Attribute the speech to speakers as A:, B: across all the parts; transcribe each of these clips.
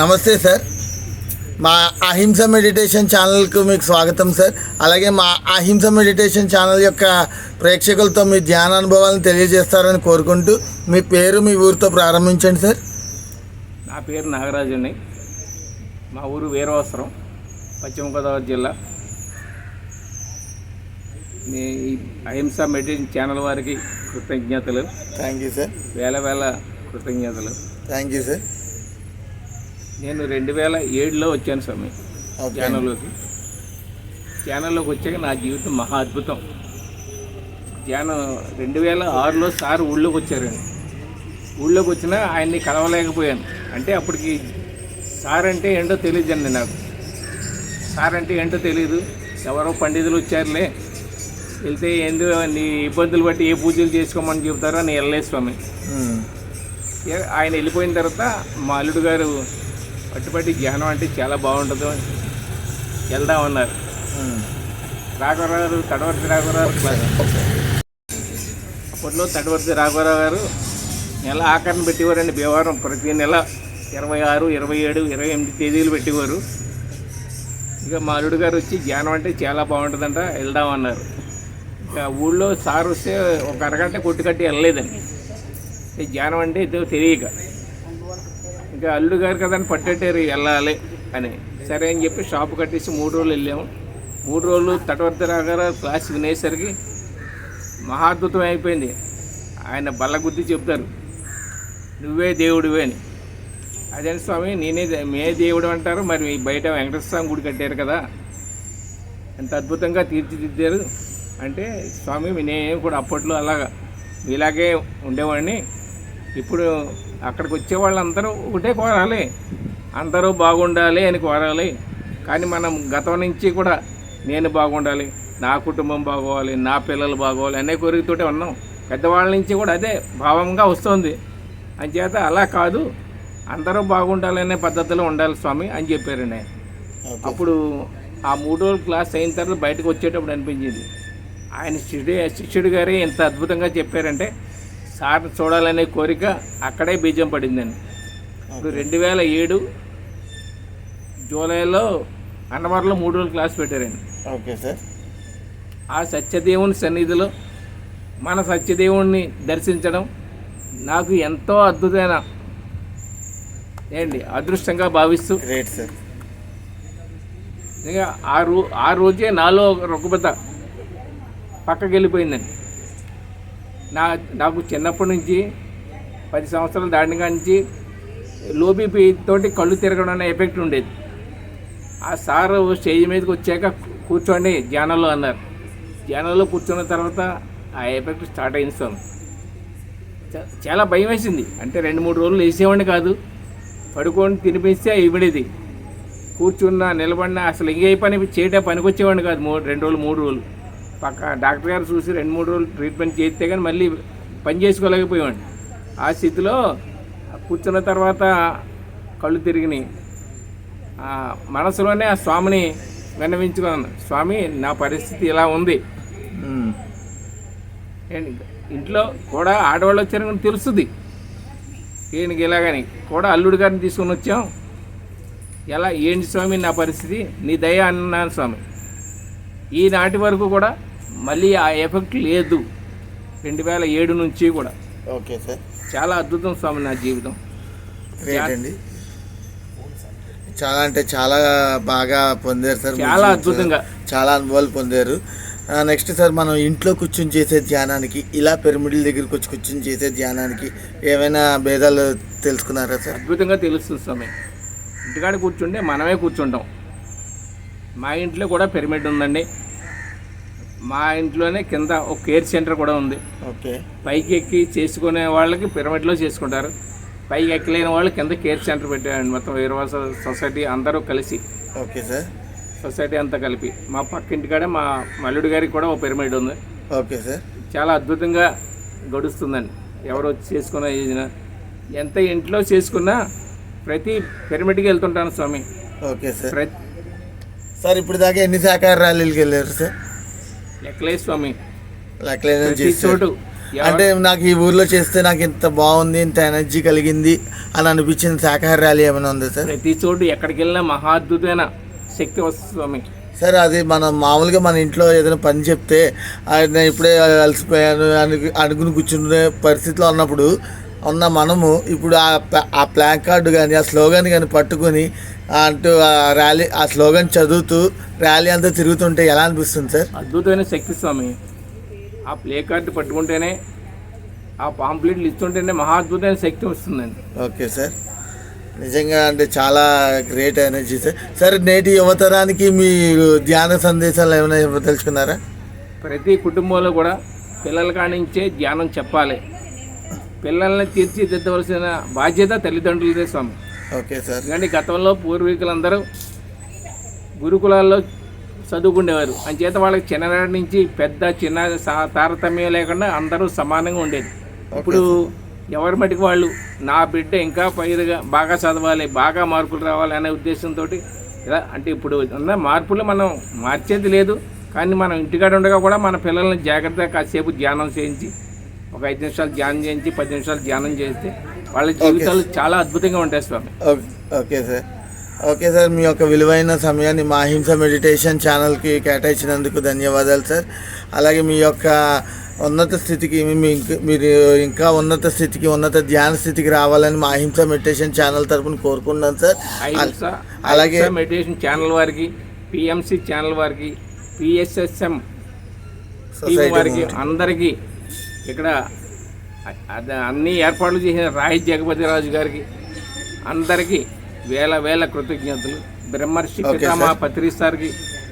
A: నమస్తే సార్. మా అహింస మెడిటేషన్ ఛానల్కు మీకు స్వాగతం సార్. అలాగే మా అహింస మెడిటేషన్ ఛానల్ యొక్క ప్రేక్షకులతో మీ ధ్యాన అనుభవాలను తెలియజేస్తారని కోరుకుంటూ మీ పేరు మీ ఊరితో ప్రారంభించండి సార్.
B: నా పేరు నాగరాజు అండి మా ఊరు వీరవస్త్రం పశ్చిమ గోదావరి జిల్లా. మీ ఈ అహింస మెడిటేషన్ ఛానల్ వారికి కృతజ్ఞతలు.
A: Thank you sir.
B: వేల వేల కృతజ్ఞతలు.
A: Thank you sir.
B: నేను రెండు వేల ఏడులో వచ్చాను స్వామి ఛానల్లోకి ఛానల్లోకి వచ్చాక నా జీవితం మహా అద్భుతం. ధ్యానం రెండు వేల ఆరులో సార్ ఊళ్ళోకి వచ్చారండి. ఊళ్ళోకి వచ్చినా ఆయన్ని కలవలేకపోయాను. అంటే అప్పటికి సార్ అంటే ఏంటో తెలియదండి నాకు. సార్ అంటే ఏంటో తెలియదు ఎవరో పండితులు వచ్చారులే. వెళ్తే ఏందో నీ ఇబ్బందులు బట్టి ఏ పూజలు చేసుకోమని చెబుతారో అని వెళ్ళలేదు స్వామి. ఆయన వెళ్ళిపోయిన తర్వాత మా అల్లుడు గారు పట్టుపట్టి ధ్యానం అంటే చాలా బాగుంటుంది. వెళ్దామన్నారు. రాఘవరావు గారు తడవర్తి రాఘవరావు అప్పట్లో తడవర్తి రాఘవరావు గారు నెల ఆఖరణ పెట్టేవారండి భీమవరం ప్రతి నెల ఇరవై ఆరు ఇరవై ఏడు ఇరవై ఎనిమిది తేదీలు పెట్టేవారు. ఇక మా అల్లుడు గారు వచ్చి ధ్యానం అంటే చాలా బాగుంటుందంట వెళ్దామన్నారు. ఇక ఊళ్ళో సార్ వస్తే ఒక అరగంట కొట్టుకట్టి వెళ్ళలేదండి. ధ్యానం అంటే ఏదో తెలియక. ఇంకా అల్లుడు గారు కదా అని పట్టేటారు వెళ్ళాలి అని. సరే అని చెప్పి షాప్ కట్టేసి మూడు రోజులు వెళ్ళాము. మూడు రోజులు తటవర్తి రాగారు క్లాస్ వినేసరికి మహాద్భుతం అయిపోయింది. ఆయన బల్లగుద్ది చెప్తారు నువ్వే దేవుడివే అని. అదే స్వామి నేనే మే దేవుడు అంటారు. మరి మీ బయట వెంకటేశ్వర స్వామి గుడి కట్టారు కదా. ఎంత అద్భుతంగా తీర్చిదిద్దారు. అంటే స్వామి నేను కూడా అప్పట్లో అలాగా. ఇలాగే ఉండేవాడిని. ఇప్పుడు అక్కడికి వచ్చే వాళ్ళందరూ ఒకటే కోరాలి. అందరూ బాగుండాలి అని కోరాలి. కానీ మనం గతం నుంచి కూడా నేను బాగుండాలి నా కుటుంబం బాగోవాలి నా పిల్లలు బాగోవాలి అనే కోరికతోటే ఉన్నాం. పెద్దవాళ్ళ నుంచి కూడా అదే భావంగా వస్తుంది. అంచేత అలా కాదు అందరూ బాగుండాలనే పద్ధతిలో ఉండాలి స్వామి అని చెప్పారండి అప్పుడు ఆ మూడు రోజులు క్లాస్ అయిన తర్వాత బయటకు వచ్చేటప్పుడు అనిపించింది. ఆయన శిష్యుడు శిష్యుడు గారే ఎంత అద్భుతంగా చెప్పారంటే సార్ చూడాలనే కోరిక అక్కడే బీజం పడిందండి. ఇప్పుడు రెండు వేల ఏడు జూలైలో అన్నవరంలో మూడు రోజులు క్లాస్ పెట్టారండి.
A: Okay sir.
B: ఆ సత్యదేవుని సన్నిధిలో మన సత్యదేవుణ్ణి దర్శించడం నాకు ఎంతో అద్భుతమైన ఏంటి అదృష్టంగా భావిస్తూ
A: గ్రేట్ సార్.
B: ఇక ఆ రో ఆ రోజే నాలో రుగ్మత పక్కకి వెళ్ళిపోయిందండి నా నాకు చిన్నప్పటి నుంచి పది సంవత్సరాలు దాటిన నుంచి లో బీపీ తోటి కళ్ళు తిరగడం అనే ఎఫెక్ట్ ఉండేది. ఆ సారు స్టేజ్ మీదకి వచ్చాక కూర్చోండి ధ్యానంలో అన్నారు. ధ్యానంలో కూర్చున్న తర్వాత ఆ ఎఫెక్ట్ స్టార్ట్ అయింది సార్. చాలా భయం వేసింది. అంటే రెండు మూడు రోజులు వేసేవాడిని కాదు. పడుకొని తినిపిస్తే ఇవిడేది. కూర్చున్నా నిలబడినా అసలు ఇంకే పని చేయటం పనికొచ్చేవాడిని కాదు. మూడు రెండు రోజులు మూడు రోజులు. పక్క డాక్టర్ గారు చూసి రెండు మూడు రోజులు ట్రీట్మెంట్ చేస్తే కానీ మళ్ళీ పని చేసుకోలేకపోయేవాడిని. ఆ స్థితిలో కూర్చున్న తర్వాత కళ్ళు తిరిగినాయి. ఆ మనసులోనే ఆ స్వామిని విన్నవించుకున్నాను. స్వామి నా పరిస్థితి ఇలా ఉంది. ఇంట్లో కూడా ఆడవాళ్ళు వచ్చారని తెలుస్తుంది. ఈయనకి ఇలాగని కూడా అల్లుడు గారిని తీసుకొని వచ్చాం. ఎలా ఏంటి స్వామి నా పరిస్థితి? నీ దయ అన్నాను స్వామి. ఈనాటి వరకు కూడా మళ్ళీ ఆ ఎఫెక్ట్ లేదు. రెండు వేల ఏడు నుంచి కూడా.
A: Okay sir.
B: చాలా అద్భుతం స్వామి నా జీవితం.
A: గ్రేట్ అండి. చాలా అంటే చాలా బాగా పొందారు సార్.
B: చాలా అద్భుతంగా.
A: చాలా అనుభవాలు పొందారు. నెక్స్ట్ సార్ మనం ఇంట్లో కూర్చొని చేసే ధ్యానానికి ఇలా పిరమిడ్ల దగ్గరికి వచ్చి కూర్చొని చేసే ధ్యానానికి ఏమైనా భేదాలు తెలుసుకున్నారా సార్?
B: అద్భుతంగా తెలుస్తుంది స్వామి. ఇంటికాడ కూర్చుంటే మనమే కూర్చుంటాం. మా ఇంట్లో కూడా పిరమిడ్ ఉందండి. మా ఇంట్లోనే కింద ఒక కేర్ సెంటర్ కూడా ఉంది.
A: ఓకే.
B: పైకి ఎక్కి చేసుకునే వాళ్ళకి పిరమిడ్లో చేసుకుంటారు. పైకి ఎక్కలేని వాళ్ళు కింద కేర్ సెంటర్ పెట్టారండి. మొత్తం వీరవాస సొసైటీ అందరూ కలిసి.
A: Okay sir.
B: సొసైటీ అంతా కలిపి. మా పక్క ఇంటికాడ మా మల్లుడి గారికి కూడా ఒక పిరమిడ్ ఉంది.
A: Okay sir.
B: చాలా అద్భుతంగా గడుస్తుందండి. ఎవరు వచ్చి చేసుకున్నా ఏదినా. ఎంత ఇంట్లో చేసుకున్నా ప్రతి పిరమిడ్కి వెళ్తుంటాను స్వామి.
A: Okay sir.
B: ప్రతి
A: సార్ ఇప్పుడు దాకా ఎన్ని సహకార ర్యాలీలకు వెళ్ళారు సార్?
B: లెక్కలే స్వామి.
A: చేశారు
B: చోటు.
A: అంటే నాకు ఈ ఊర్లో చేస్తే నాకు ఇంత బాగుంది ఇంత ఎనర్జీ కలిగింది అని అనిపించిన శాఖాహార ర్యాలీ ఏమైనా ఉంది సార్?
B: ప్రతి చోటు ఎక్కడికి వెళ్ళినా మహా అద్భుతమైన శక్తి వస్తుంది స్వామి.
A: సార్ అది మనం మామూలుగా మన ఇంట్లో ఏదైనా పని చెప్తే "ఆ, నేను ఇప్పుడే అలసిపోయాను అని అనుకుని కూర్చునే పరిస్థితిలో ఉన్నప్పుడు ఉన్న మనము ఇప్పుడు ఆ ప్లా- ఆ ప్లాన్ కార్డు కానీ ఆ స్లోగన్ కానీ పట్టుకొని అంటూ ఆ ర్యాలీ ఆ స్లోగన్ చదువుతూ ర్యాలీ అంతా తిరుగుతుంటే ఎలా అనిపిస్తుంది సార్?
B: అద్భుతమైన శక్తి స్వామి. ఆ ప్లే కార్డు పట్టుకుంటేనే ఆ పాంప్లెట్లు ఇస్తుంటేనే మహా అద్భుతమైన శక్తి వస్తుందండి.
A: Okay sir. నిజంగా అంటే చాలా గ్రేట్ ఎనర్జీ సార్. సార్ నేటి యువతరానికి మీరు ధ్యాన సందేశాలు ఏమైనా తెలుసుకున్నారా?
B: ప్రతి కుటుంబంలో కూడా పిల్లల కానించే ధ్యానం చెప్పాలి. పిల్లల్ని తీర్చిదిద్దవలసిన బాధ్యత తల్లిదండ్రులదే స్వామి.
A: Okay sir.
B: ఎందుకంటే గతంలో పూర్వీకులందరూ గురుకులాల్లో చదువుకునేవారు అంచేత వాళ్ళకి చిన్ననాటి నుంచి పెద్ద చిన్న తారతమ్యం లేకుండా అందరూ సమానంగా ఉండేది. ఇప్పుడు ఎవరి మటుకు వాళ్ళు నా బిడ్డ ఇంకా పైరుగా బాగా చదవాలి బాగా మార్కులు రావాలి అనే ఉద్దేశంతో ఇలా అంటే ఇప్పుడు ఉన్న మార్పులు మనం మార్చేది లేదు. కానీ మనం ఇంటికాడ ఉండగా కూడా మన పిల్లల్ని జాగ్రత్తగా కాసేపు ధ్యానం చేయించి ఒక ఐదు నిమిషాలు ధ్యానం చేయించి పది నిమిషాలు ధ్యానం చేస్తే వాళ్ళ జీవితాలు చాలా అద్భుతంగా ఉంటాయి స్వామి.
A: ఓకే సార్ ఓకే సార్ మీ యొక్క విలువైన సమయాన్ని మా హింస మెడిటేషన్ ఛానల్కి కేటాయించినందుకు ధన్యవాదాలు సార్ అలాగే మీ యొక్క ఉన్నత స్థితికి మీరు ఇంకా ఉన్నత స్థితికి ఉన్నత ధ్యాన స్థితికి రావాలని మా హింస మెడిటేషన్ ఛానల్ తరపున కోరుకుంటున్నాను సార్
B: అహింస
A: అలాగే
B: అహింస మెడిటేషన్ ఛానల్ వారికి పిఎంసి ఛానల్ వారికి పిఎస్ఎస్ఎం వారికి. అందరికీ ఇక్కడ అన్ని ఏర్పాట్లు చేసిన రాయి జగపతిరాజు గారికి అందరికీ వేల వేల కృతజ్ఞతలు బ్రహ్మర్షి పితామా
A: sir.
B: పత్రిసార్కి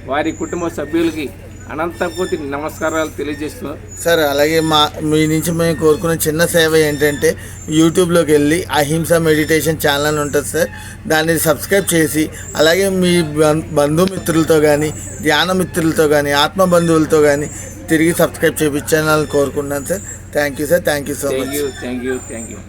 B: వారి కుటుంబ సభ్యులకి అనంత కోటి నమస్కారాలు తెలియజేస్తున్నాం
A: సార్ అలాగే మా మీ నుంచి మేము కోరుకునే చిన్న సేవ ఏంటంటే యూట్యూబ్లోకి వెళ్ళి అహింస మెడిటేషన్ ఛానల్ ఉంటుంది సార్ దాన్ని సబ్స్క్రైబ్ చేసి అలాగే మీ బం- బంధుమిత్రులతో కానీ ధ్యాన మిత్రులతో కానీ ఆత్మ బంధువులతో కానీ తిరిగి సబ్స్క్రైబ్ చేయించాలని కోరుకుంటున్నాను sir thank you sir thank you so much
B: thank you thank you